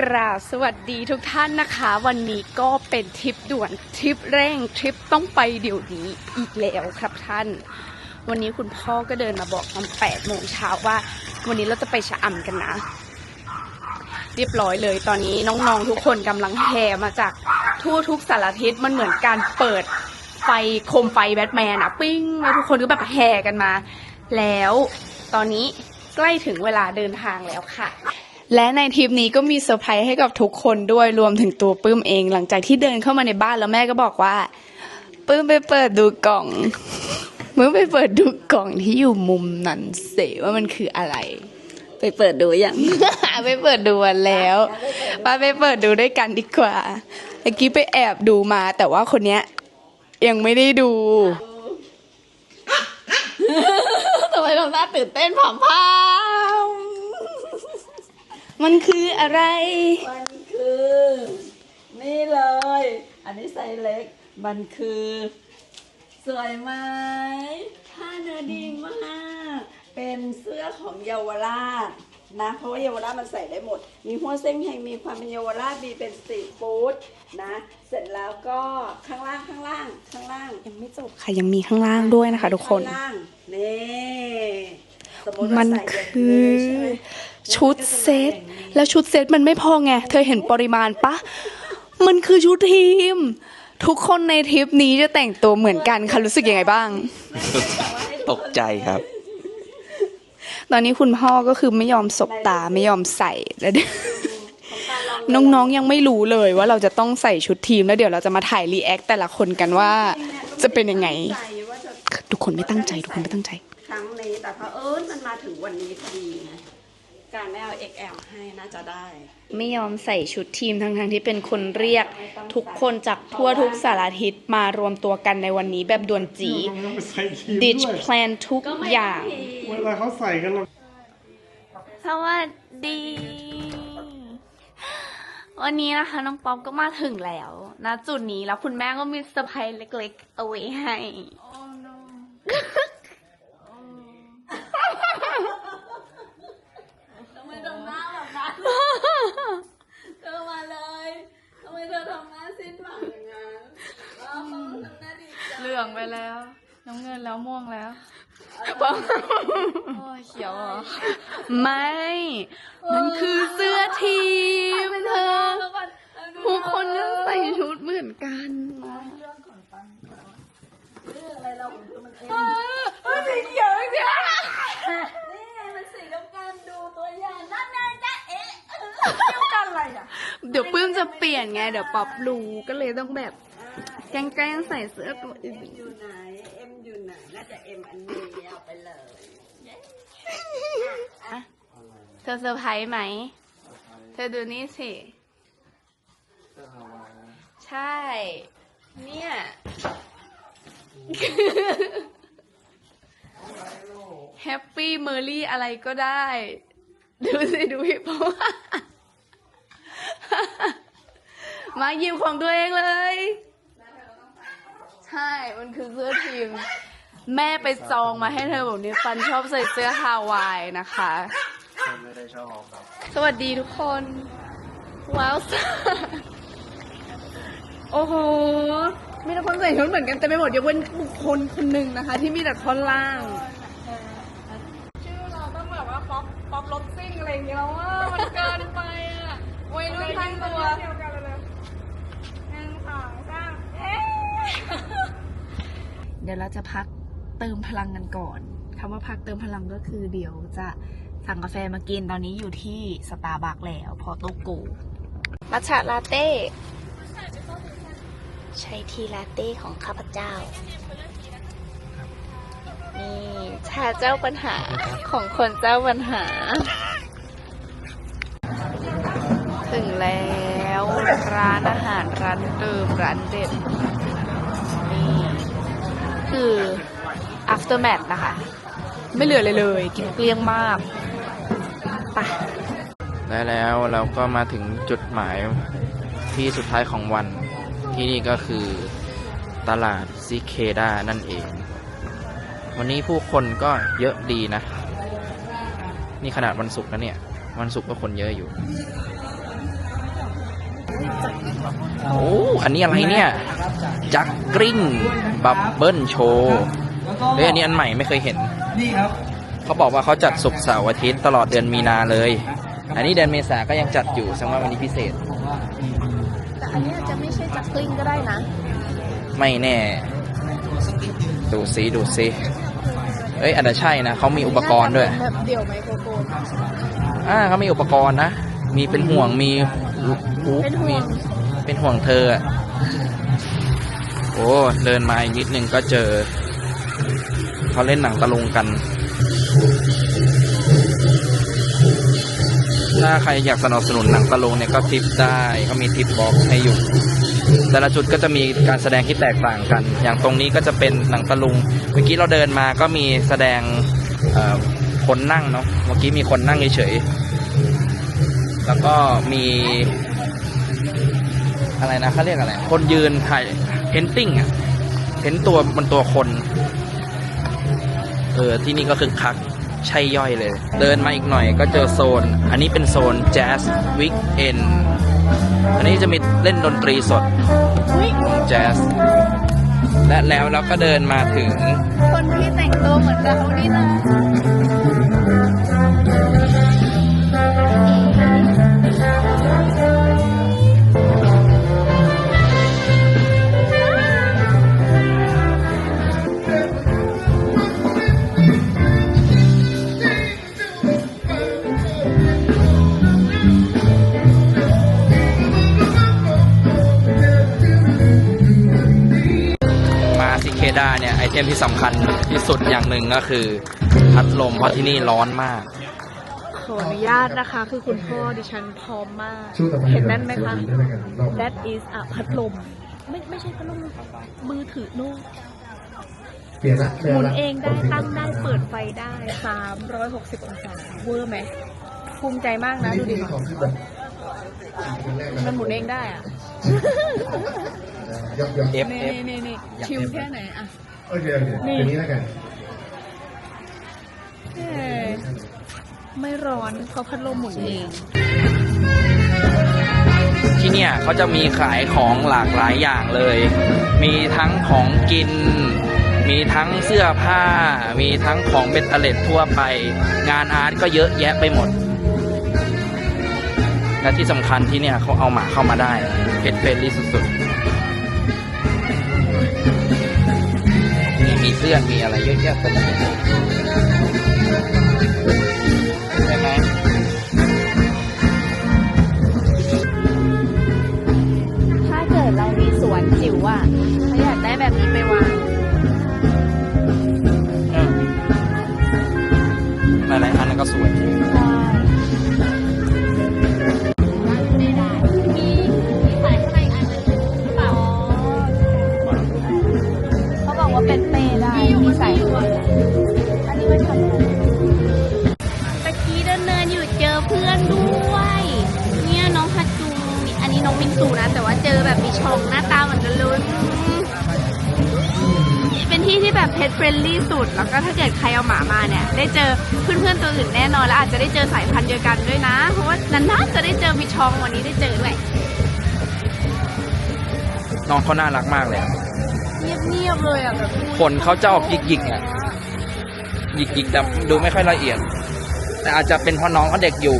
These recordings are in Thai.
กราบสวัสดีทุกท่านนะคะ วันนี้ก็เป็นทริปด่วนทริปเร่งทริปต้องไปเดี๋ยวนี้อีกแล้วครับท่าน วันนี้คุณพ่อก็เดินมาบอกตอนแปดโมงเช้าว่า วันนี้เราจะไปชะอำกันนะ เรียบร้อยเลย ตอนนี้น้องๆทุกคนกำลังแห่มาจากทั่วทุกสารทิศมันเหมือนการเปิดไฟโคมไฟแบทแมนอะปิ้งแล้วทุกคนก็แบบแห่กันมา แล้วตอนนี้ใกล้ถึงเวลาเดินทางแล้วค่ะ และในทริปนี้ก็มีเซอร์ไพรส์ให้กับทุกคนด้วยรวมถึงตัวปื้มเอง หลังจากที่เดินเข้ามาในบ้านแล้วแม่ก็บอกว่า ปื้มไปเปิดดูกล่องปื้มไปเปิดดูกล่องที่อยู่มุมนั้นเสว่ามันคืออะไร ไปเปิดดูอย่างไปเปิดดูันแล้วไปไปเปิดดูด้วยกันดีกว่าเมื่อกี้ไปแอบดูมา แต่ว่าคนเนี้ยยังไม่ได้ดูทำไมทำหน้าตื่นเต้นผอมพา มมันคืออะไร มันคือ นี่เลย อันนี้ไซส์เล็ก มันคือ สวยไหมผ้าเนื้อดีมาก เป็นเสื้อของเยาวราชนะเพราะว่าเยาวราชมันใส่ได้หมด มีหัวเส้นแห่งมีความเป็นเยาวราชมีเป็นสตรีทฟู้ดนะ เสร็จแล้วก็ข้างล่างข้างล่างข้างล่างยังไม่จบค่ะยังมีข้างล่างด้วยนะคะ ทุกคนข้างล่างนี่สมมุติว่ามันใส่คืออย่างนี้ใช่ไหมชุดเซตแล้วชุดเซตมันไม่พอไง เธอเห็นปริมาณปะ มันคือชุดทีม ทุกคนในทริปนี้จะแต่งตัวเหมือนกันค่ะรู้สึกยังไงบ้าง ตกใจครับ ตอนนี้คุณพ่อก็คือไม่ยอมสบตาไม่ยอมใส่แล้วเดี๋ยวน้องๆยังไม่รู้เลยว่าเราจะต้องใส่ชุดทีมแล้วเดี๋ยวเราจะมาถ่ายรีแอคแต่ละคนกันว่าจะเป็นยังไงใจว่าจะทุกคนไม่ตั้งใจทุกคนไม่ตั้งใจ ครั้งนี้แต่เพราะเออมันมาถึงวันนี้พอดีนะ การไม่เอา XL ให้น่าจะได้ ไม่ยอมใส่ชุดทีมทั้งๆที่เป็นคนเรียกทุกคนจากทั่วทุกสารทิศมารวมตัวกันในวันนี้แบบด่วนจีมันต้องไปใส่ทีมดิชด้วยแพลนทุกอย่างเวลาเขาใส่กันเรา สวัสดี วันนี้นะคะน้องป๊อปก็มาถึงแล้วณจุดนี้แล้วคุณแม่ก็มีเซอร์ไพรส์เล็กๆ เอาไว้ให้ทำไมทำหน้าแบบนั้นเธอมาเลยทำ ไมเธอทำหน้าสิ้นหวังอย่างนั้นอ้าวทำหน้าดีใจเหลืองไปแล้ว น้ำเงินแล้วม่วงแล้วป๊อปโอ้ยเขียวเหรอ ไม่มันคือเสื้อทีมเธอ ทุกคนจะใส่ชุดเหมือนกันนะ อะไรเราของเธอมันเอง สีเขียวเนี่ย นี่ไงมันสีเดียวกันดูตัวอย่างนั่นไงจ๊ะเอ๊ะเดียวกันอะไรอะ เดี๋ยวปื้มจะเป ลี่ยนไงเดี๋ยวป๊อปรู้ก็เลยต้องแบบแกล้งๆใส่เสื้อตัวอื่นอยู่ไหนเอ็มอยู่ไหนน่าจะเอ็มอันนี้เอาไปเลยเธอเซอร์ไพรส์ไหม เธอดูนี่สิ ใช่ เนี่ย แฮปปี้เมอร์รี่อะไรก็ได้ ดูสิ ดูพี่ป๊อป มาหยิบของตัวเองเลย ใช่ มันคือเสื้อทีม แม่ไปจองมาให้เธอแบบนี้ฟันชอบใส่เสื้อฮาวายนะคะ ไม่ได้ชอบครับสวัสดีทุกคน ว้าวโอ้โห มีแต่คนใส่ชุดเหมือนกันแต่ไม่หมดยกเว้นบุคคลคนหนึ่งนะคะ ที่มีแต่ท่อนล่าง ชื่อเราต้องแบบว่าป๊อปป๊อปรถซิ่งอะไรอย่างเงี้ยแล้วว่ามันเกินไปอะวัยรุ่นทั้งตัว เดียวกันเลยหนึ่งสองสามเอ๊ะ เดี๋ยวเราจะพักเติมพลังกันก่อนคำว่าพักเติมพลังก็คือเดี๋ยวจะสั่งกาแฟมากินตอนนี้อยู่ที่สตาร์บัคแล้ว พอโตโกมัทฉะลาเต้ใช้ทีลาเต้ของข้าพเจ้า นี่ชาเจ้าปัญหาของคนเจ้าปัญหา ถึงแล้วร้านอาหารร้านเดิมร้านเด็ด aftermath นะคะ ไม่เหลือเลยเลย กินเกลี้ยงมากไปและแล้วเราก็มาถึงจุดหมายที่สุดท้ายของวันที่นี่ก็คือตลาดซิเคดานั่นเอง วันนี้ผู้คนก็เยอะดีนะ นี่ขนาดวันศุกร์นะเนี่ย วันศุกร์ก็คนเยอะอยู่ โอ้ อันนี้อะไรเนี่ย จักกริ้ง บับเบิลโชว์ เฮ้ยอันนี้อันใหม่ไม่เคยเห็น นี่ครับเขาบอกว่าเขาจัดศุกร์เสาร์อาทิตย์ตลอดเดือนมีนาเลย อันนี้เดือนเมษาก็ยังจัดอยู่แสดงว่าวันนี้พิเศษ แต่อันนี้อาจจะไม่ใช่จักกลิ้งก็ได้นะไม่แน่ ดูซิดูซิเอ้ยอาจจะใช่นะเขามีอุปกรณ์ด้วยแบบเดี่ยวไมโครโฟน อ่าเขามีอุปกรณ์นะ มีเป็นห่วง มีฮูปเป็นห่วง มี เป็นห่วงเธออะโอ้ เดินมาอีกนิดนึงก็เจอ เขาเล่นหนังตะลุงกัน ถ้าใครอยากสนับสนุนหนังตะลุงเนี่ยก็ทิปได้เขามีทิปบ็อกให้อยู่ แต่ละจุดก็จะมีการแสดงที่แตกต่างกัน อย่างตรงนี้ก็จะเป็นหนังตะลุง เมื่อกี้เราเดินมาก็มีแสดงคนนั่งเนาะ เมื่อกี้มีคนนั่งเฉยๆ แล้วก็มีอะไรนะเขาเรียกอะไร คนยืนถ่ายเพนติ้งอะเพ้นตัวบนตัวคน เออที่นี่ก็คือคักใช่ย่อยเลย เดินมาอีกหน่อยก็เจอโซน อันนี้เป็นโซนแจ๊สวิกเอนอันนี้จะมีเล่นดนตรีสดอุ้ยแจ๊สและแล้วเราก็เดินมาถึง คนที่แต่งตัวเหมือนเรานี่นะ ทมที่สำคัญที่สุดอย่างหนึ่งก็คือ พัดลมเพราะที่นี่ร้อนมาก ขออนุญาตนะคะ คือคุณพ่อดิฉันพร้อมมากช่วงต่อไปเห็นนั่นไหมคะสวัสดีด้วยกันรอบ That is a พัดลม ไม่ไม่ใช่พัดลมมือถือโน้ตเปลี่ยนละหมุนเองได้ตั้งได้เปิดไฟได้ 360 องศาเวอร์ไหมภูมิใจมากนะ ดูดิของที่แบบคนแรกะมันหมุนเองได้อะยกยก F นี่ F นี่นี่อยากชิลเห็นแค่ไหนอะ โอเคโอเคนี่ อย่างนี้แล้วกันเอ้ยไม่ร้อนเพราะพัดลมหมุนเอง ที่เนี่ยเขาจะมีขายของหลากหลายอย่างเลย มีทั้งของกิน มีทั้งเสื้อผ้า มีทั้งของเบ็ดเตล็ดทั่วไป งานอาร์ตก็เยอะแยะไปหมด และที่สำคัญที่เนี่ยเขาเอาหมาเข้ามาได้เพชรเฟรนลี่สุดๆ เสื้อมีอะไรเยอะแยะเต็มไปหมดใช่ไหมถ้าเกิดเรามีสวนจิ๋วอะเขาอยากได้แบบนี้ไปวางอืมหลายๆอันนั้นก็สวย นลี่สุด แล้วก็ถ้าเกิดใครเอาหมามาเนี่ย ได้เจอเพื่อนๆตัวอื่นแน่นอน แล้วอาจจะได้เจอสายพันธุ์เดียวกันด้วยนะ เพราะว่านานๆจะได้เจอมีช่องวันนี้ได้เจอด้วยน้องเขาน่ารักมากเลยอะเงียบๆเลยอะแบบขนเขาจะออกหยิกๆอะหยิกๆแต่ดูไม่ค่อยละเอียด แต่อาจจะเป็นเพราะน้องเขาเด็กอยู่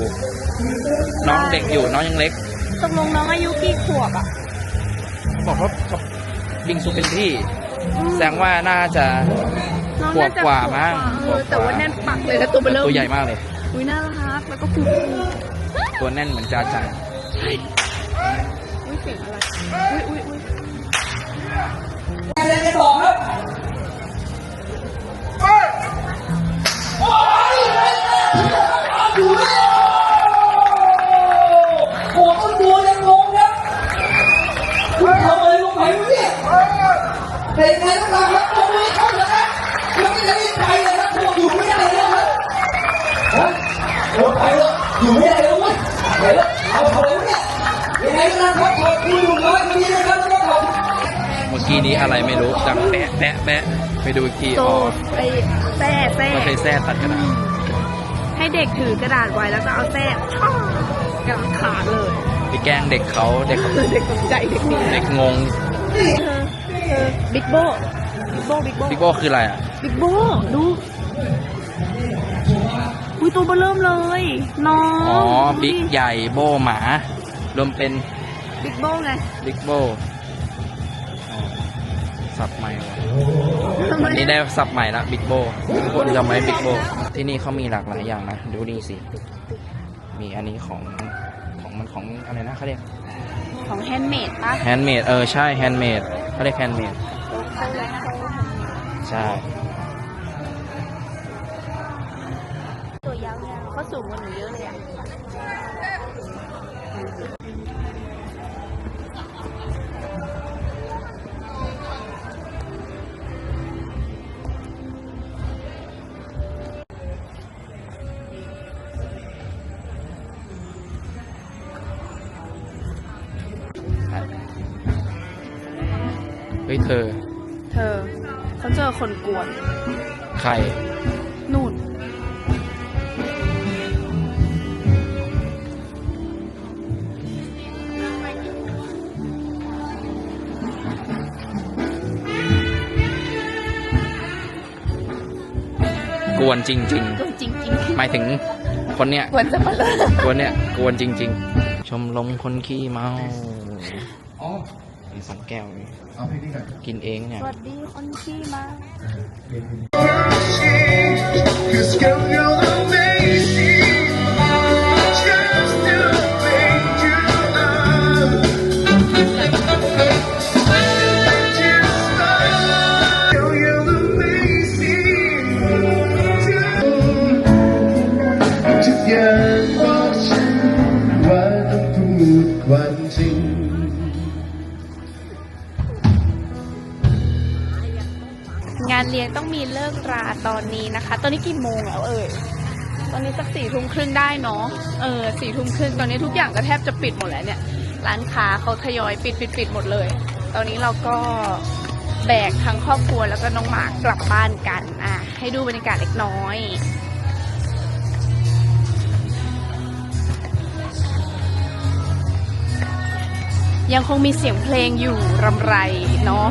น้องเด็กอยู่น้องยังเล็ก ตกลงน้องอายุกี่ขวบอะ บอกว่าบิงซูเป็นพี่ แสดงว่าน่าจะน้องขวน่าบจะกว่ามั้งเออแต่ว่าแน่นปักเลยนะตัวเบลเริ่มตัวใหญ่มากเลย อุ้ยน่ารักแล้วก็ฟูตัวแน่นเหมือนจ้าจังอุ้ยเสียงอะไรอุ้ยอุ้ยอุ้ยหั เป็นไงต้องทำครับตรงนี้เข้าเลยนะแล้วก็จะรีบไปเลยนะพวกอยู่ไม่ได้เลยนะครับฮะโอ้ไปแล้วอยู่ไม่ได้แล้วเว้ยไปแล้วเอาเขาเลยวะเนี่ยยังไงก็นะครับขอบคุณลุงน้อยคนนี้นะครับแล้วก็ขอบคุณเมื่อกี้นี้อะไรไม่รู้ดังแปะแปะแปะไปดูอีกทีโตอ๋อไอ้แซ่แซ่ก็ใช้แส้ตัดกระดาษให้เด็กถือกระดาษไว้แล้วก็เอาแซ่ช่อกระดาษขาดเลย ไปแกล้งเด็กเขาเด็กเด็กตกใจเด็กดีเด็กงง บิ๊กโบบิ๊กโบบิ๊กโบบิ๊กโบคืออะไรอะ บิ๊กโบดูอุ้ยตัวเบอเริ่มเลยน้องอ๋อ บิ๊กใหญ่โบหมา รวมเป็นบิ๊กโบไงบิ๊กโบสับใหม่ว่ะวันนี้ได้สับใหม่ละบิ๊กโบคนจำไว้บิ๊กโบที่นี่เขามีหลากหลายอย่างนะ ดูนี่สิ มีอันนี้ของของมันของอะไรนะเขาเรียก ของแฮนด์เมดปะแฮนด์เมดเออ ใช่แฮนด์เมดเขาเรียกแฮนด์เมด ใช่ ตัวยาวๆเขาสูงกว่าหนูเยอะเลยอะเฮ้ยเธอ เธอเขาเจอคนกวน ใคร นู่น กวนจริง กวนจริงๆหมายถึงคนเนี้ยๆกวนจะมาเลย กวนเนี่ย กวนจริง ๆ ชมรมคนขี้เมาอ๋อมี สองแก้วนี่เอาเพลงนี้ก่อนกินเองเนี่ย สวัสดีคนที่มา ตอนนี้นะคะ ตอนนี้กี่โมงแล้วเอ่ยตอนนี้สักสี่ทุ่มครึ่งได้เนาะเออสี่ทุ่มครึ่งตอนนี้ทุกอย่างก็แทบจะปิดหมดแล้วเนี่ย ร้านค้าเขาทยอยปิดปิดปิดหมดเลย ตอนนี้เราก็แบกทั้งครอบครัวแล้วก็น้องหมากลับบ้านกัน อะ ให้ดูบรรยากาศเล็กน้อยยังคงมีเสียงเพลงอยู่รำไรเนาะ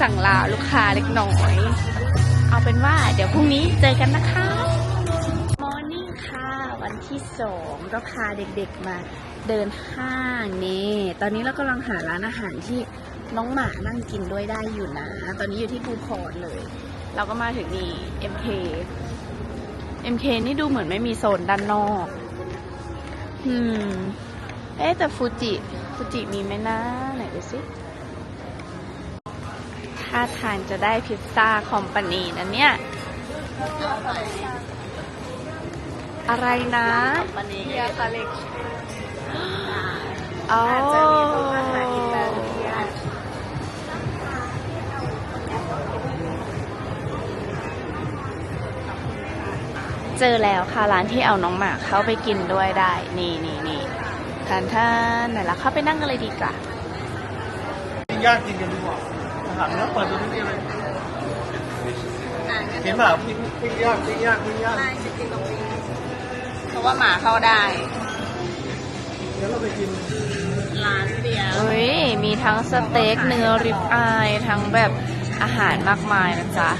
สั่งลาลูกค้าเล็กน้อย เอาเป็นว่าเดี๋ยวพรุ่งนี้เจอกันนะคะมอร์นิ่งค่ะ วันที่สองก็พาเด็กๆมาเดินห้างนี่ ตอนนี้เรากำลังหาร้านอาหารที่น้องหมานั่งกินด้วยได้อยู่นะ ตอนนี้อยู่ที่ภูพอรเลย เราก็มาถึงนี่ MK MK นี่ดูเหมือนไม่มีโซนด้านนอก อืม เอ๊ะแต่ฟูจิ ฟูจิมีไหมนะ ไหนดูสิ ถ้าทานจะได้พิซซ่าคอมพานีนะเนี่ย อะไรนะคอมพานีเฮียคาเล็กอาจจะมีพวกอาหารอิตาเลียนเจอแล้วค่ะร้านที่เอาน้องหมาเข้าไปกินด้วยได้ นี่นี่นี่ทานทานไหนละเข้าไปนั่งกันเลยดีกว่าปิ้งย่างกินกันดีกว่า อาหารเนื้อเปิดดูนิดเดียวเลยเห็นเปล่าปิ้งปิ้งย่างปิ้งย่างปิ้งย่างเพราะว่าหมาเข้าได้ เดี๋ยวเราไปกินเฮ้ย มีทั้งสเต็กเนื้อริบอายทั้งแบบอาหารมากมายนะจ๊ะ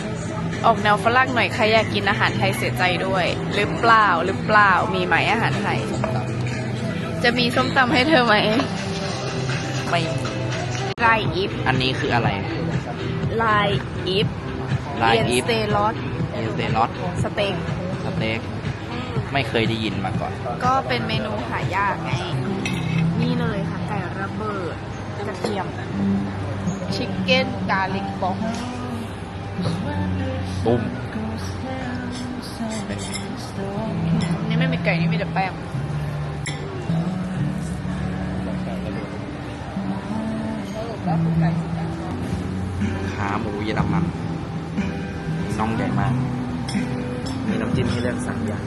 ออกแนวฝรั่งหน่อยใครอยากกินอาหารไทยเสียใจด้วย หรือเปล่าหรือเปล่ามีไหมอาหารไทย จะมีส้มตำให้เธอไหมไม่ ลายอิฟอันนี้คืออะไร ลายอิฟลายเรียนอีฟสเตลอสเอสเดลอตสเต็กสเต็กไม่เคยได้ยินมาก่อน ก็เป็นเมนูหายากไง นี่เลยค่ะไก่ระเบิดกระเทียมชิคเก้นกาลิกบ็อกบุ้มเป็นไงนี่ไม่มีไก่นี่มีแต่แป้ง ขาหมูเยอรมันน้องใหญ่มาก มีน้ำจิ้มให้เลือกสามอย่าง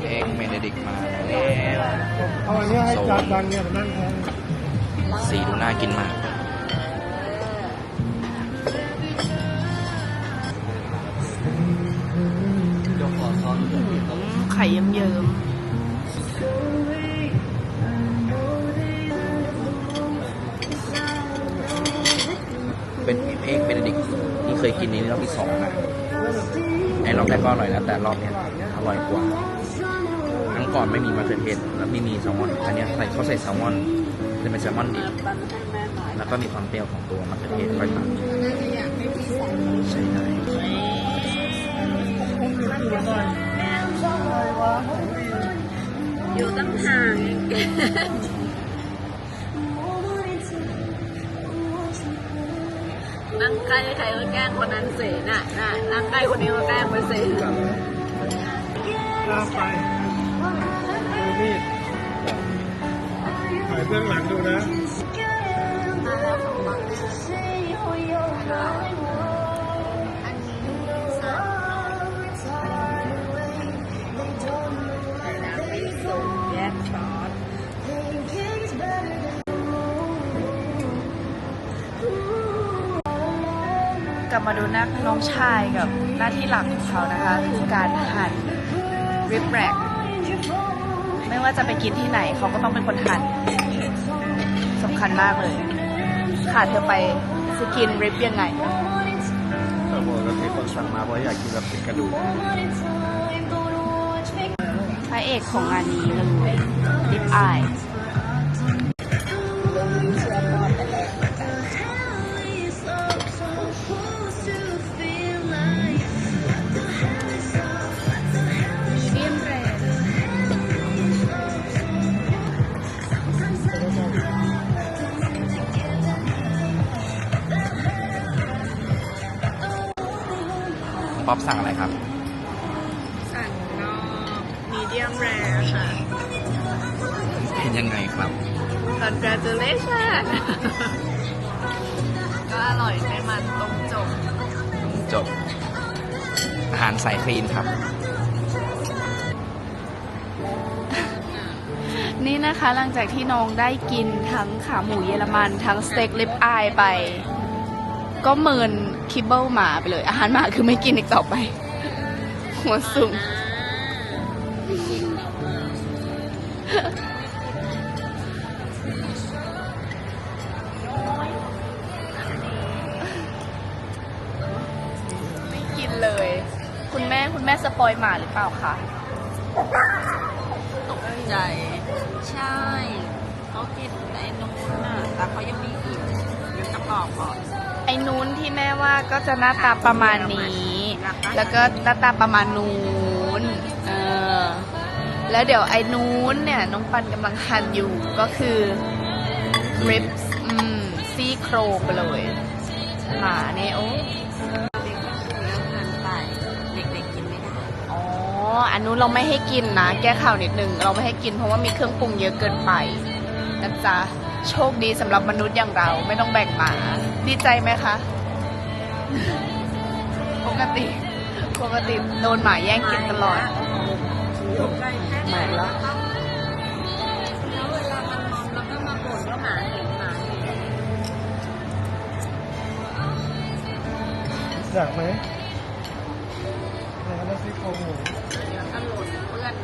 เอ็กเมเนดิกมาแล้วเอาอันนี้ให้จานดังเนี่ยมานั่งแทนสีดูน่ากินมาก เยิ้มเป็นเอกเบนเดิกที่เคยกินนี้รอบที่สองนะไอ้รอบแรกก็อร่อยแล้ว แต่รอบเนี้ยอร่อยกว่าครั้งก่อนไม่มีมะเขือเทศแล้วไม่มีแซลมอนอันเนี้ยใส่เขาใส่แซลมอนจะเป็นแซลมอนดิบแล้วก็มีความเปรี้ยวของตัวมะเขือเทศค่อยตัดใช่ได้ อยู่ตั้งห่างนั่งใกล้ใครก็แกล้งคนนั้นเสียน่ะน่ะนั่งใกล้คนนี้ก็แกล้งไปเสียลากไปดูมีดถ่ายเบื้องหลังดูนะ ลับมาดูนักน้องชายกับหน้าที่หลักของเขานะคะคือการหั่นริบแรกไม่ว่าจะไปกินที่ไหนเขาก็ต้องเป็นคนหั่นสำคัญมากเลย ขาดเธอไปจะกินริบยังไงแต่ปกติคนสั่งมาเพราะอยากกินแบบเป็นกระดูกพระเอกของงานนี้เลยลิปอาย ป๊อปสั่งอะไรครับ สั่งนอกมีเดียมแรร์ค่ะ เป็นยังไงครับ congratulations ก็อร่อยไม่มันตรงจบ จบ อาหารใส่คลีนครับ นี่นะคะหลังจากที่น้องได้กินทั้งขาหมูเยอรมันทั้งสเต็กลิปอายไป ก็เมินคิบเบิลหมาไปเลย อาหารหมาคือไม่กินอีกต่อไป หัวสูงไม่กินเลย คุณแม่คุณแม่สปอยหมาหรือเปล่าคะตกใจ ใช่เขากินไอ้นู้นน่ะแต่เขายังมีอีกเดี๋ยวจะบอกก่อน อ้นู้นที่แม่ว่าก็จะหน้าตาประมาณนี้ แล้วก็หน้าตาประมาณนู้น เออ แล้วเดี๋ยวไอ้นู้นเนี่ยน้องปันกำลังหั่นอยู่ก็คือ ribs อืมซี่โครงไปเลยหมาเนี่ยโอ้เด็กเลี้ยงเกินไปเด็กๆกินไม่ได้อ๋ออันนู้นเราไม่ให้กินนะ แก้ข่าวนิดนึง เราไม่ให้กินเพราะว่ามีเครื่องปรุงเยอะเกินไปนะจ๊ะ โชคดีสำหรับมนุษย์อย่างเราไม่ต้องแบ่งหมา ดีใจไหมคะ ปกติ ปกติโดนหมาแย่งกินตลอดใกล้แค่ไหนแล้วแล้วเวลามันมองแล้วก็มาบ่นว่าหมาเห็นหมาเห็นอยากไหมแล้วก็ซี่โครงหมูเดี๋ยวถ้าหล่นเพื่อน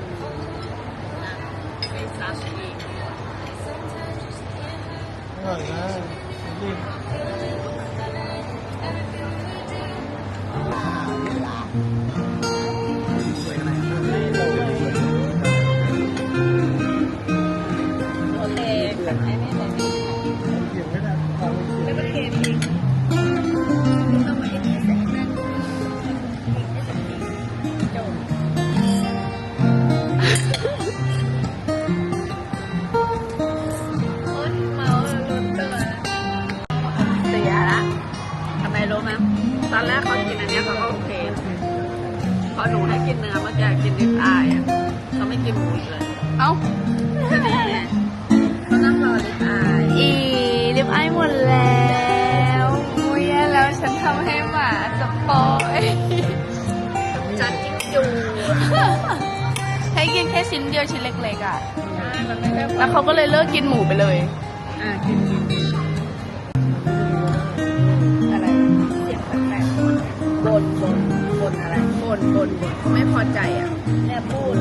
นะไปซักเองอร่อยนะรีบ ก็เลยเลิกกินหมูไปเลย อ่ากินกินกินอะไรเสียงแปลกๆบนบนบนอะไรบนบนนไม่พอใจอะแม่พูด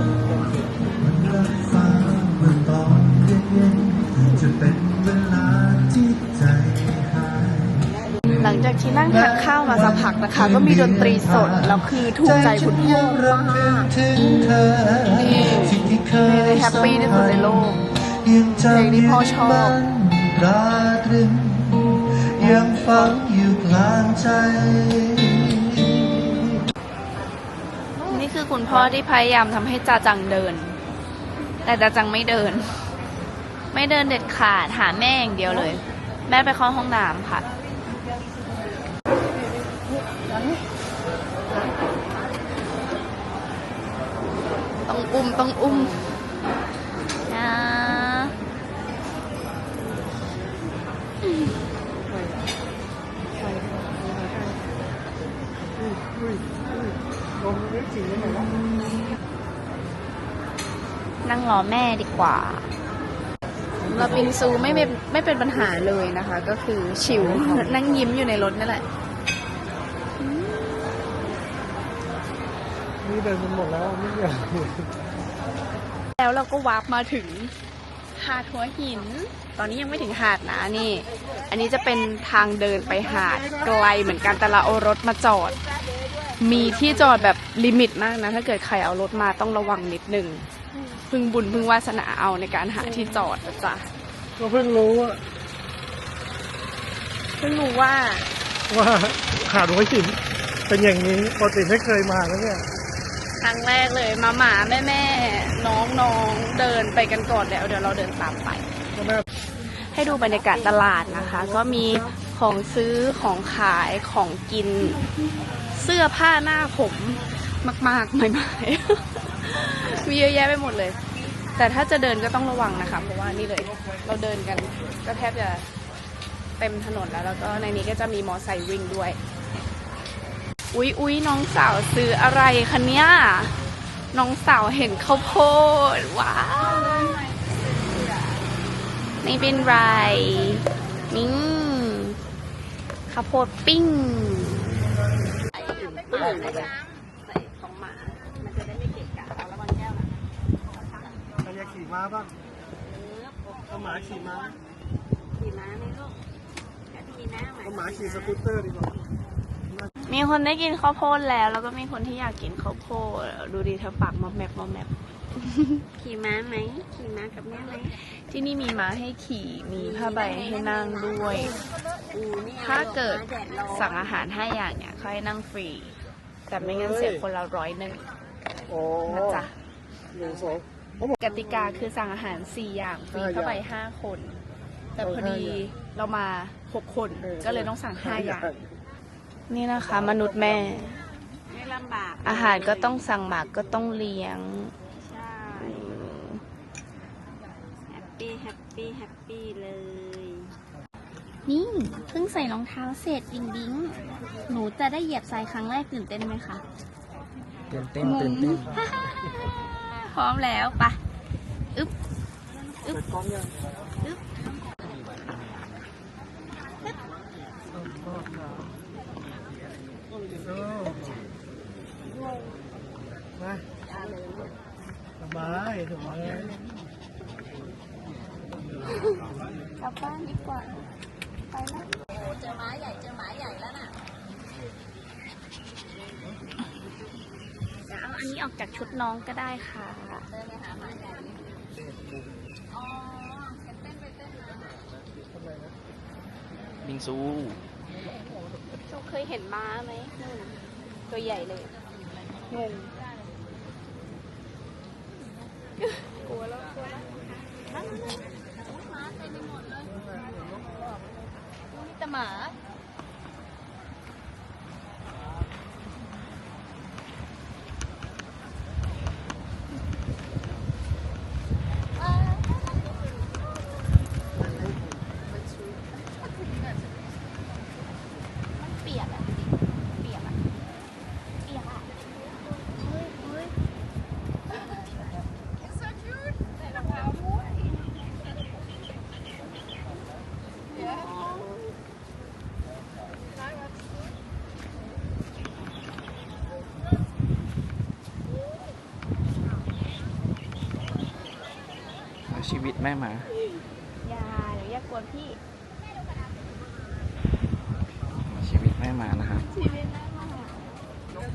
หลังจากที่นั่งทานข้าวมาสักพักนะคะ ก็มีดนตรีสด แล้วคือถูกใจคุณพ่อมากนี่เพลงแฮปปี้ที่สุดในโลก เพลงที่พ่อชอบราตรึงยังฝังอยู่กลางใจ นี่คือคุณพ่อที่พยายามทำให้จ่าจังเดิน แต่จ่าจังไม่เดิน ไม่เดินเด็ดขาดหาแม่อย่างเดียวเลย แม่ไปเข้าห้องน้ำค่ะต้องอุ้มต้องอุ้มนะ นั่งรอแม่ดีกว่าสำหรับบิงซูไม่เป็นไม่เป็นปัญหาเลยนะคะ ก็คือชิวนั่งยิ้มอยู่ในรถนั่นแหละนี่เดินมันหมดแล้วไม่อยากแล้วเราก็วาร์ปมาถึง หาดหัวหิน ตอนนี้ยังไม่ถึงหาดนะนี่ อันนี้จะเป็นทางเดินไปหาดไกลเหมือนกันแต่เราเอารถมาจอด มีที่จอดแบบลิมิตมากนะ ถ้าเกิดใครเอารถมาต้องระวังนิดนึงพึ่งบุญพึ่งวาสนาเอาในการหาที่จอดนะจ๊ะก็เพิ่งรู้ว่าเพิ่งรู้ว่าว่าขาดหัวหินเป็นอย่างนี้ปกติไม่เคยมาแล้วเนี่ย ครั้งแรกเลยมาหมาแม่แม่น้องน้องเดินไปกันก่อนแล้วเดี๋ยวเราเดินตามไป ให้ดูบรรยากาศตลาดนะคะ ก็มีของซื้อของขายของกิน เสื้อผ้าหน้าผมมาก ๆ ใหม่ๆมีเยอะแยะไปหมดเลย แต่ถ้าจะเดินก็ต้องระวังนะคะ เพราะว่านี่เลย เราเดินกันก็แทบจะเต็มถนนแล้ว แล้วก็ในนี้ก็จะมีมอไซค์วิ่งด้วย อุ๊ยอุ๊ยน้องสาวซื้ออะไรคะเนี่ยน้องสาวเห็นข้าวโพดว้าวไม่เป็นไรนี่ข้าวโพดปิ้งใส่หมาจะได้ไม่เกะกะเอาแล้ววางแก้วเลยไก่ขี่ม้าบ้างเอาหมาขี่ม้าขี่ม้าไหมลูกขี่ม้าไหมเอาหมาขี่สกูตเตอร์ดีกว่า มีคนได้กินข้าวโพดแล้ว แล้วก็มีคนที่อยากกินข้าวโพดดูดีเธอปากมอมแมปมอมแมปขี่ม้าไหมขี่ม้ากับแม่ไหมที่นี่มีม้าให้ขี่มีผ้าใบให้นั่งด้วยอูนี่ถ้าเกิดม้แดร้อนสั่งอาหารห้าอย่างเนี่ยเขาให้นั่งฟรี แต่ไม่งั้นเสียคนละร้อยหนึ่งโอ้นะจ๊ะหนึ่งสองกติกาคือสั่งอาหาร4อย่างฟรีห้าอย่างเข้าไป5คน แต่พอดีเอาห้าอย่างเรามา6คนเออก็เลยต้องสั่ง5อย่าง นี่นะคะ มนุษย์แม่ ไม่ลำบากอาหารก็ต้องสั่งหมากก็ต้องเลี้ยงใช่แฮปปี้แฮปปี้แฮปปี้เลย นี่เพิ่งใส่รองเท้าเสร็จบิงบิงหนูจะได้เหยียบทรายครั้งแรกตื่นเต้นไหมคะตื่นเต้นตื่นเต้นพร้อมแล้วปะอึ๊บอึ๊บอึ๊บ มาสบายสบายกลับบ้านดีกว่า ไปแล้เจอหม้าใหญ่เจอหม้าใหญ่แล้วน่ะ จะเอาอันนี้ออกจากชุดน้องก็ได้ค่ะบิงซู เราเคยเห็นม้าไหมนู่นตัวใหญ่เลยงง กลัวแล้ว กลัวแล้วม้าเต็มไปหมดเลยมีแต่หมามันเปียกอะเปียกอะเปียกอะเฮ้ยเฮ้ยใส่รองเท้าด้วย ชี วิตแม่หมา อย่าเดี๋ยวอย่ากวนพี่ ชีวิตแม่หมานะครับชีวิตแม่หมา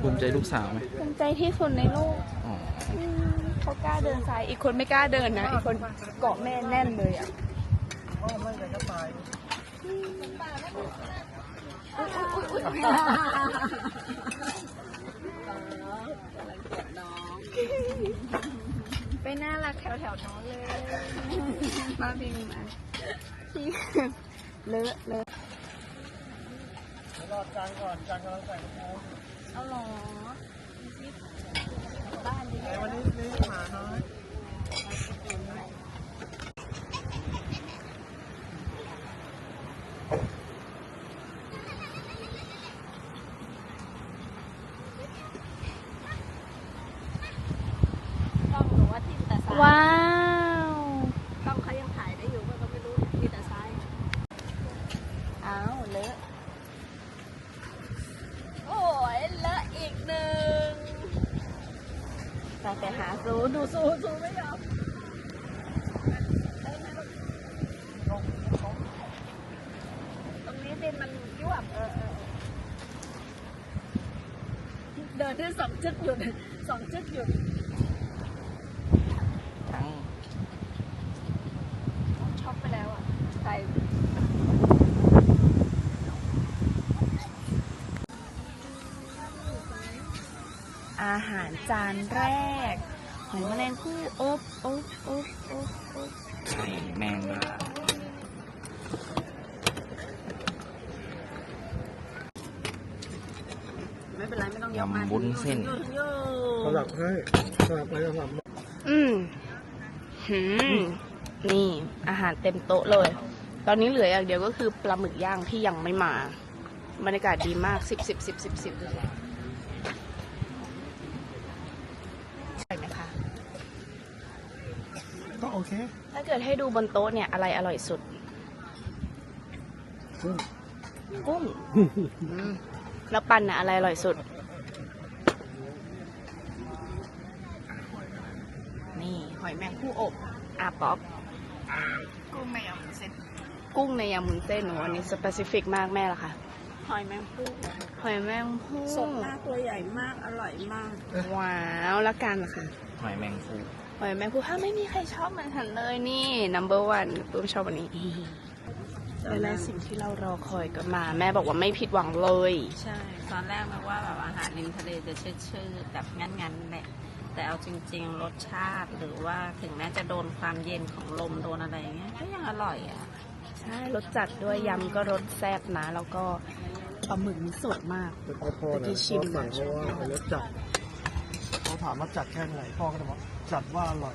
ภูมิใจลูกสาวไหมภูมิใจที่สุดในโลกอ๋ออืมเขากล้าเดินสายอีกคนไม่กล้าเดินนะ อีกคนเกาะแม่แน่นเลยอะไปน่ากแถวแถวน้องเลย มาบินมาพี่เลอะเลอะรอจานก่อนจานกำลังใส่กระโปรเอาหรอบ้านดีวันนี้นี่หมาน้อย ต้องรู้ว่าที่แต่ซ้าย ว้าว ต้องเขายังถ่ายได้อยู่ก็ต้องไม่รู้ที่แต่ซ้าย อ้าวเลอะ โอ้ยเลอะอีกหนึ่ง ไปไปหา ดูดูซูซูไม่ยอมตรงนี้ดินมันยวบเออเออเดินได้สองจึก หยุดสองจึกหยุดทั้งช็อกไปแล้วอะใส่อาหารจานแรกหอยแมลงภู่อบอบอบอบอบไข่แมงดา ไม่เป็นไรไม่ต้อง ยำวุ้นเส้นสลับให้สลับไปสลับมาอืมหืมนี่ อาหารเต็มโต๊ะเลย ตอนนี้เหลืออย่างเดียวก็คือปลาหมึกย่างที่ยังไม่มาบรรยากาศดีมากสิบสิบสิบสิบสิบเลยใช่ไหมคะก็โอเค ถ้าเกิดให้ดูบนโต๊ะเนี่ยอะไรอร่อยสุด กุ้งกุ้งอืมแล้วปันน่ะอะไรอร่อยสุด นี่ ห อยแมงผู้อบอาป๊อปกุ้งในยำมุนเส้นกุ้งในยำมุนเส้นโอ้อันนี้สเปซิฟิกมากแม่ละค่ะหอยแมงภู่หอยแมงผู้สดมากตัวใหญ่มากอร่อยมาก ว้าวแล้วกันล่ะค่ะหอยแมงฟูหอยแมงผู้ถ้าไม่มีใครชอบเหมือนฉันเลยนี่ number one ปุ้มชอบอันนี้และสิ่งที่เรารอคอยก็มา แม่บอกว่าไม่ผิดหวังเลย ใช่ ตอนแรกมันว่าแบบอาหารริมทะเลจะชื่อๆแบบงั้นๆแหละ แต่เอาจริง ๆ รสชาติหรือว่าถึงแม้จะโดนความเย็นของลมโดนอะไรอย่างเงี้ยก็ยังอร่อยอะใช่รสจัดด้วยยำก็รสแซ่บนะแล้วก็ปลาหมึกนี่สดมากแต่พอพอเมื่อนะกี้ชิมพ่อสั่งเพราะว่าเอารสจัดเขาถามว่าจัดแค่ไหนพ่อก็เลยบอกจัดว่าอร่อย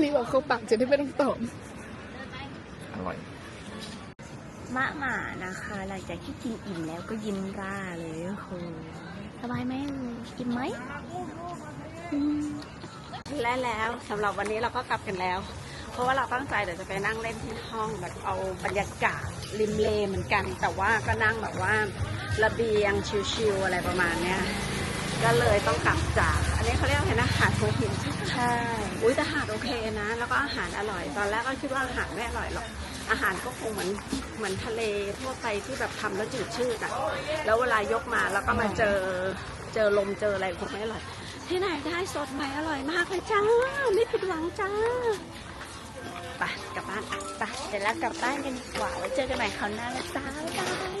รีบเอาเข้าปากจะได้ไม่ต้องตอบ อร่อย มะหมานะคะ หลังจากที่กินอิ่มแล้วก็ยิ้มร่าเลยโอ้โหสบายไหมกินไหมอืมและแล้วสำหรับวันนี้เราก็กลับกันแล้ว เพราะว่าเราตั้งใจเดี๋ยวจะไปนั่งเล่นที่ห้องแบบเอาบรรยากาศริมเลเหมือนกัน แต่ว่าก็นั่งแบบว่าระเบียงชิวๆอะไรประมาณเนี้ยก็เลยต้องกลับจาก อันนี้เขาเรียกอะไรนะหาดหัวหินใช่ไหมใช่อุ้ยแต่หาดโอเคนะ แล้วก็อาหารอร่อย ตอนแรกก็คิดว่าอาหารไม่อร่อยหรอก อาหารก็คงเหมือนเหมือนทะเลทั่วไปที่แบบทำแล้วจืดชืดอะ แล้วเวลายกมาแล้วก็มาเจอเจอลมเจออะไรคงไม่อร่อย ที่ไหนได้สดใหม่อร่อยมากเลยจ้า ไม่ผิดหวังจ้าไปกลับบ้านอะไปเดี๋ยวเรากลับบ้านกันดีกว่าไว้เจอกันใหม่คราวหน้านะจ้าบ๊ายบาย